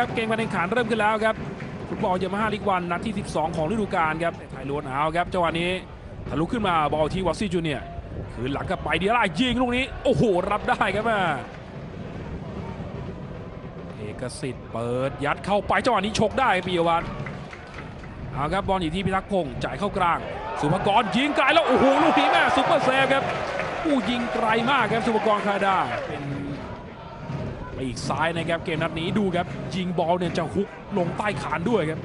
ครับเกมการแข่งขันเริ่มขึ้นแล้วครับฟุตบอลยามาฮ่าลีกวันนัดที่ 12 ของฤดูกาลครับไทยล้วนเอาครับจังหวะนี้ทะลุขึ้นมาบอลที่วอสซี่จูเนียร์คืนหลังกลับไปเดียร่ายิงลูกนี้ โอ้โห รับได้ครับมาเอกสิทธิ์เปิดยัดเข้าไปจังหวะนี้ชกได้ปียวัฒน์เอาครับบอลอยู่ที่พิทักษ์พงศ์จ่ายเข้ากลาง สุภกรยิงไกลแล้วโอ้โหลูกนี้แม่ซุปเปอร์เซฟครับผู้ยิงไกลมากครับสุภกรคาดาเป็น ปีกซ้ายนะครับเกมนัดนี้ดูครับยิงบอลเนี่ยจะฮุกลงใต้คานด้วยครับ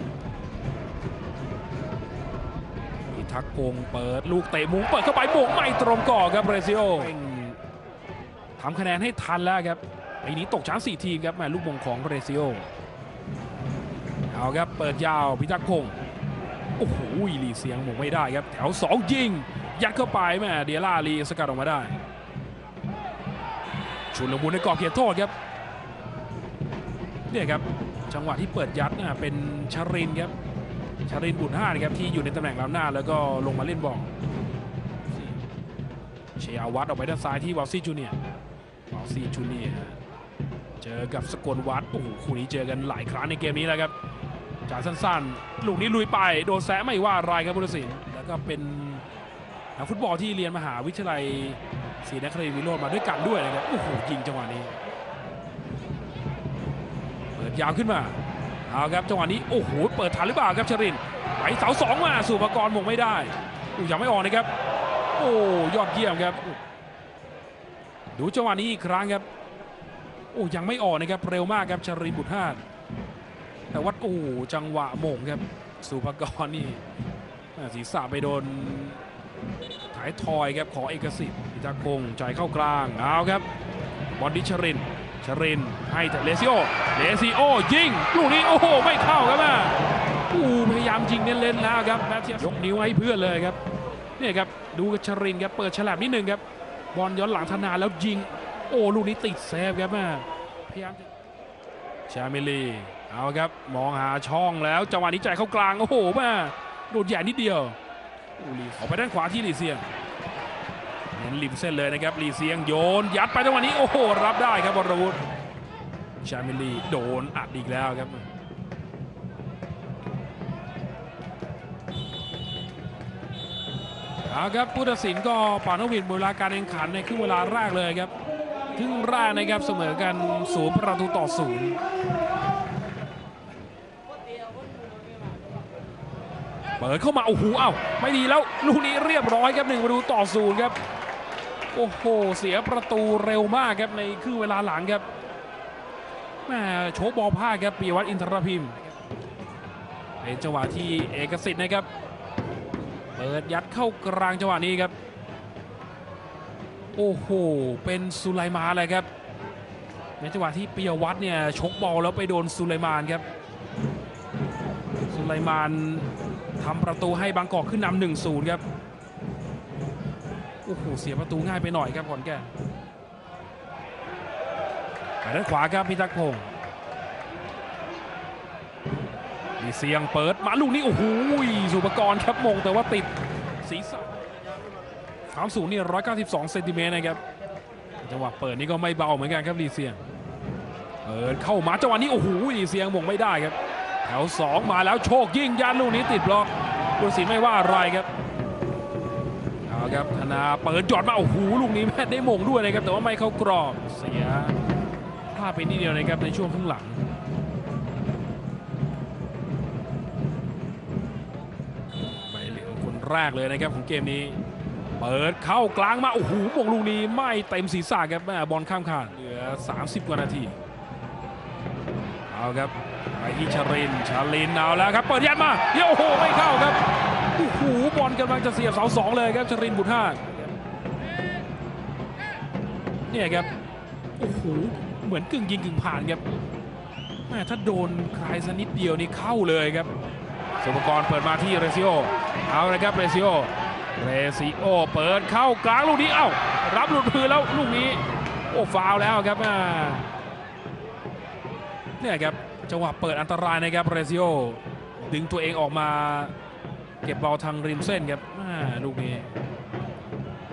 พิทักษ์พงเปิดลูกเตะมุ้งเปิดเข้าไปโมงไม่ตรงก่อครับเบรซิโอทำคะแนนให้ทันแล้วครับปีนี้ตกชั้น4ทีมครับแม่ลูกมงของเบรซิโอเอาครับเปิดยาวพิทักษ์พงศ์โอ้โหลีเสียงหมงไม่ได้ครับ แถว 2 ยิง ยัดเข้าไปแม่เดียร่าลีสกัดออกมาได้ ชุนละมุนในกรอบเขตโทษครับ เนี่ยครับจังหวะที่เปิดยัดนะเป็นชารินครับชารินบุญห้านะครับที่อยู่ในตำแหน่งล้ำหน้า แล้วก็ลงมาเล่นบอลเชียร์วัดออกไปด้านซ้ายที่วอลซี่จูเนียร์วอลซี่จูเนียร์เจอกับสกลวัดโอ้โหคู่นี้เจอกันหลายครั้งในเกมนี้แล้วครับจากสั้นๆ ลูกนี้ลุยไป โดนแซะไม่ว่าอะไรครับพุทธศิลป์แล้วก็เป็นนักฟุตบอลที่เรียนมหาวิทยาลัยศรีนครินทร์วิโรจน์มาด้วยกันด้วยนะครับโอ้โหยิงจังหวะนี้ ยาวขึ้นมาเอาครับจังหวะนี้โอ้โหเปิดทันหรือเปล่าครับชรินไปเสาสองมาสุภกรมงไม่ได้อูยังไม่ออกนะครับ โอ้ยอดเยี่ยมครับ ดูจังหวะนี้อีกครั้งครับ โอ้ยังไม่ออกนะครับเร็วมากครับชรินบุตรฮาดแต่ว่าโอ้จังหวะมงครับ สุภกรนี่ศีรษะไปโดนถ่ายทอยครับของเอกสิทธิ์พิทักงศ์จ่ายเข้ากลางเอาครับบอลดิชริน ชรินให้แต่เลซิโอเลซิโอยิงลูกนี้โอ้โหไม่เข้าครับแม่อู้พยายามยิงเน้นๆแล้วครับแมทเทียสยกนิ้วให้เพื่อนเลยครับเนี่ยครับดูกับชรินครับเปิดฉลับนิดนึงครับบอลย้อนหลังธนาแล้วยิง โอ้ลูกนี้ติดเซฟครับแม่พยายามจะชาเมลีเอาครับมองหาช่องแล้วจังหวะนี้ใจเข้ากลางโอ้โหแม่โดดใหญ่นิดเดียวอูลีออกไปด้านขวาที่ลีเซียง เน้นริมเส้นเลยนะครับลีเซียงโยน ยัดไปจังหวะนี้โอ้โหรับได้ครับวรวุฒิชาเมลีโดนอัดอีกแล้วครับเอาครับผู้ตัดสินก็ป่านกหวิดเวลาการแข่งขันในครึ่งเวลาแรกเลยครับครึ่งแรกนะครับเสมอกันศูนย์ประตูต่อศูนย์เปิดเข้ามาโอ้โหเอ้าไม่ดีแล้วลูกนี้เรียบร้อยครับหนึ่งประตูต่อศูนย์ครับ โอ้โห เสียประตูเร็วมากครับในครึ่งเวลาหลังครับแม่โชกบอลพลาดครับปียวัฒน์อินทรพิมพ์เป็นจังหวะที่เอกสิทธิ์นะครับ เปิดยัดเข้ากลางจังหวะนี้ครับ โอ้โห เป็นสุไลมานเลยครับ ในจังหวะที่ปียวัฒน์เนี่ยชกบอลแล้วไปโดนสุไลมานครับ สุไลมานทำประตูให้บางกอกขึ้นนำหนึ่งศูนย์ครับ โอ้โหเสียประตูง่ายไปหน่อยครับขอนแก่นไปด้านขวาครับพิทักษ์พงศ์มีเสียงเปิดมาลูกนี้โอ้โหสุปกรณ์ครับมงแต่ว่าติดศีรษะความสูงนี่ 192 เซนติเมตรนะครับจังหวะเปิดนี่ก็ไม่เบาเหมือนกันครับลีเซียงเปิดเข้ามาจังหวะนี้โอ้โหลีเซียงมงไม่ได้ครับ แถว 2 มาแล้วโชคยิ่งยันลูกนี้ติดบล็อกดูสิไม่ว่าอะไรครับ ครับธนาเปิดหยอดมาโอ้โหลูกนี้แม่ได้มงด้วยนะครับแต่ว่าไม่เข้ากรอบเสียพลาดไปนิดเดียวนะครับในช่วงครึ่งหลังใบเหลืองคนแรกเลยนะครับของเกมนี้ เปิดเข้ากลางมาโอ้โหมงลูกนี้ไม่เต็มศีรษะครับแม่บอลข้ามคานเหลือ 30 กว่านาทีเอาครับไปที่ชรินทร์ชรินเอาแล้วครับเปิดยัดมาเยโอ้โหไม่เข้าครับ โอ้โหบอลกำลังจะเสียบเสาสองเลยครับชรินบุตรห้าเนี่ยครับโอ้โหเหมือนกึ่งยิงกึ่งผ่านครับแม่ถ้าโดนใครสักนิดเดียวนี่เข้าเลยครับสุภกรเปิดมาที่เรซิโอเอาเลยครับเรซิโอเรซิโอเปิดเข้ากลางลูกนี้เอ้ารับหลุดมือแล้วลูกนี้โอ้ฟาวล์แล้วครับเนี่ยครับจังหวะเปิดอันตรายนะครับเรซิโอดึงตัวเองออกมา เก็บบอลทางริมเส้นครับอ่าลูกนี้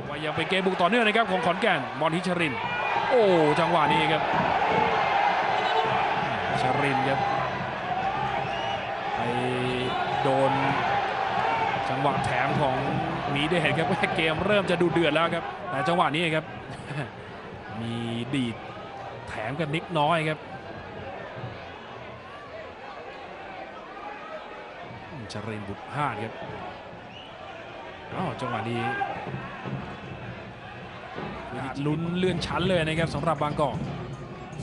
ว่ายังเป็นเกมบุกต่อเนื่องนะครับของขอนแก่นบอลฮิชรินทร์โอ้จังหวะนี้ครับชชรินทร์ครับไปโดน จังหวะแถมของหมีเดชครับเกมเริ่มจะดูเดือดแล้วครับแต่จังหวะนี้ครับ มีดีดแถมกันนิดน้อยครับอืม ชรินทร์บุตรพลาดครับอ้าวจังหวะนี้ลุ้นเลื่อนชั้นเลยนะครับสำหรับบางกอก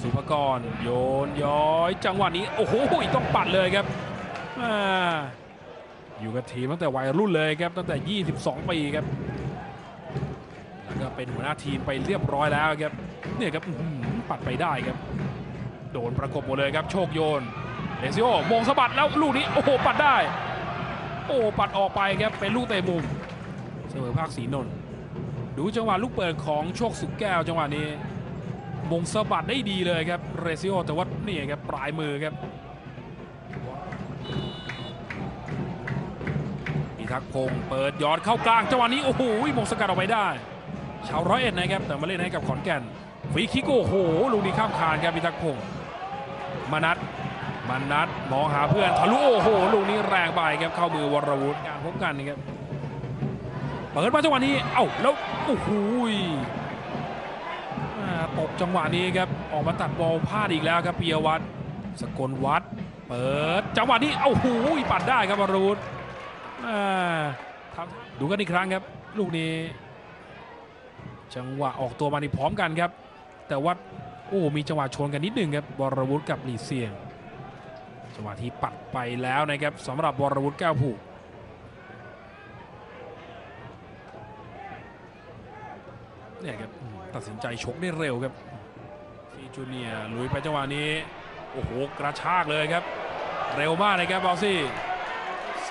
สุภกรโยนย้อย จังหวะนี้โอ้โหต้องปัดเลยครับอ่าอยู่กับทีมตั้งแต่วัยรุ่นเลยครับตั้งแต่ 22 ปีครับแล้วก็เป็นหัวหน้าทีมไปเรียบร้อยแล้วครับเนี่ยครับอื้อหือปัดไปได้ครับ โดนประกบหมดเลยครับโชคโยนเลซิโอมงสะบัดแล้วลูกนี้โอ้โหปัดได้ โอ้ปัดออกไปครับเป็นลูกเตะมุมเสมอภาคศรีนนท์ดูจังหวะลูกเปิดของโชคสุกแก้วจังหวะนี้ มงสะบัดได้ดีเลยครับเรซิโอแต่ว่านี่ครับปลายมือครับพิทักพงเปิดยอดเข้ากลางจังหวะนี้โอ้โหมงสกัดออกไปได้ ชาวร้อยเอ็ดนะครับแต่มาเล่นให้กับขอนแก่นฟรีคิกโอ้โหลูกนี้ข้ามคานครับพิทักพงมานัด มานัดมองหาเพื่อนทะลุโอ้โหลูกนี้แรงไปครับเข้ามือวรวุฒิการพบกันนะครับเปิดมาจังหวะนี้เอ้าแล้วโอ้โหตกจังหวะนี้ครับออกมาตัดบอลพลาดอีกแล้วครับเปียวัฒน์สกลวัฒน์เปิดจังหวะนี้เอ้าหยปัดได้ครับวรุษอ่าทำดูกันอีกครั้งครับ ลูกนี้ จังหวะออกตัวมาในพร้อมกันครับ แต่ว่าโอ้มีจังหวะชนกันนิดหนึ่งครับวรวุฒิกับลีเซียง จังหวะที่ปัดไปแล้วนะครับสำหรับวรวุฒิแก้วผูกเนี่ยครับตัดสินใจชกได้เร็วครับฟีจูเนียลุยไปจังหวะนี้ โอ้โห กระชากเลยครับ เร็วมากเลยครับบอลซี่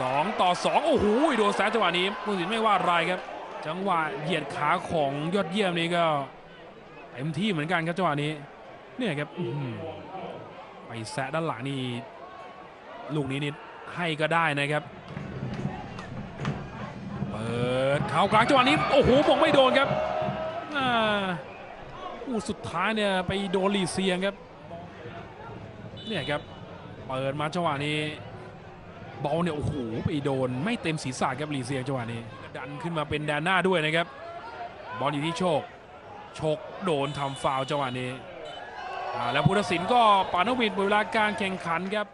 สองต่อสองโอ้โหโดนแซงจังหวะนี้ผู้สินไม่ว่าอะไรครับ จังหวะเหยียดขาของยอดเยี่ยมนี่ก็เต็มที่เหมือนกันครับจังหวะนี้ เนี่ยครับไปแซะด้านหลังนี่ ลูกนี้นี่ให้ก็ได้นะครับ เปิดเข่ากลางจังหวะนี้ โอ้โหมงไม่โดนครับอู้สุดท้ายเนี่ยไปโดนลีเซียงครับ เนี่ยครับ เปิดมาจังหวะนี้บอลเนี่ยโอ้โหไปโดนไม่เต็มศีรษะครับลีเซียงจังหวะนี้ ดันขึ้นมาเป็นแดนหน้าด้วยนะครับ บอลอยู่ที่โชค โชคโดนทำฟาวจังหวะนี้แล้วผู้ตัดสินก็ปานวิทย์เวลาการแข่งขันครับ